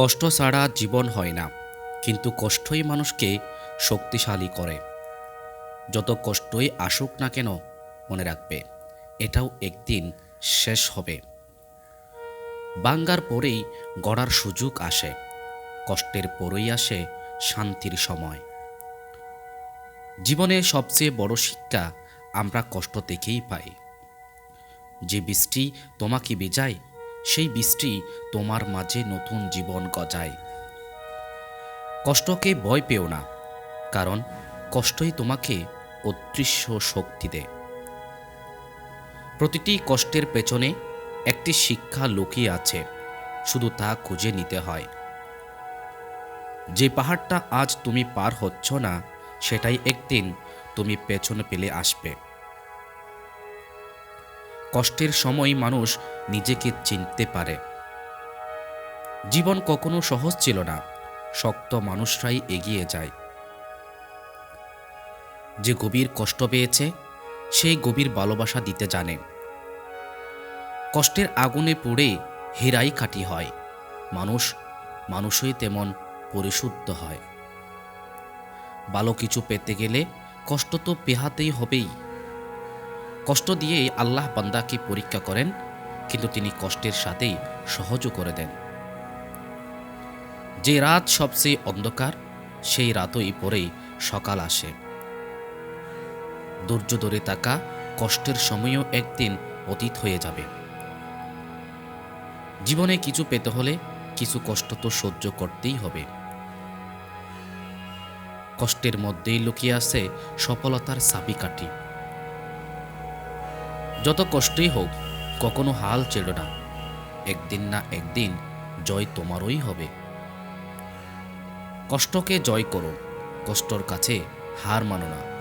কষ্ট ছাড়া জীবন হয় না, কিন্তু কষ্টই মানুষকে শক্তিশালী করে। যত কষ্টই আসুক না কেন, মনে রাখবে, এটাও একদিন শেষ হবে। বাঙ্গার পরেই গড়ার সুযোগ আসে, কষ্টের পরেই আসে শান্তির সময়। জীবনের সবচেয়ে বড় শিক্ষা আমরা কষ্ট থেকেই পাই। যে বৃষ্টি তোমাকে বেজায় সেই বৃষ্টি তোমার মাঝে নতুন জীবন গজায়। কষ্টকে ভয় পেও না, কারণ কষ্টই তোমাকে অদৃশ্য শক্তি দেয়। প্রতিটি কষ্টের পেছনে একটি শিক্ষা লুকিয়ে আছে, শুধু তা খুঁজে নিতে হয়। যে পাহাড়টা আজ তুমি পার হচ্ছ না, সেটাই একদিন তুমি পেছনে পেলে আসবে। কষ্টের সময় মানুষ নিজেকে চিনতে পারে। জীবন কখনো সহজ ছিল না, শক্ত মানুষরাই এগিয়ে যায়। যে গভীর কষ্ট পেয়েছে, সেই গভীর ভালোবাসা দিতে জানে। কষ্টের আগুনে পুড়ে হেরাই কাটি হয়। মানুষ, মানুষই তেমন পরিশুদ্ধ হয়। ভালো কিছু পেতে গেলে কষ্ট তো পেহাতেই হবেই। কষ্ট দিয়ে আল্লাহ বান্দাকে পরীক্ষা করেন, কিন্তু তিনি কষ্টের সাথেই সহজও করে দেন। যে রাত সবচেয়ে অন্ধকার, সেই রাতই পরেই সকাল আসে। ধৈর্য ধরে থাকা কষ্টের সময়ও একদিন অতীত হয়ে যাবে। জীবনে কিছু পেতে হলে কিছু কষ্ট তো সহ্য করতেই হবে। কষ্টের মধ্যেই লুকিয়ে আছে সফলতার চাবিকাঠি। যত কষ্টই হোক, কখনো হাল ছেড়ো না। একদিন না একদিন জয় তোমারই হবে। কষ্টকে জয় করো, কষ্টর কাছে হার মানো না।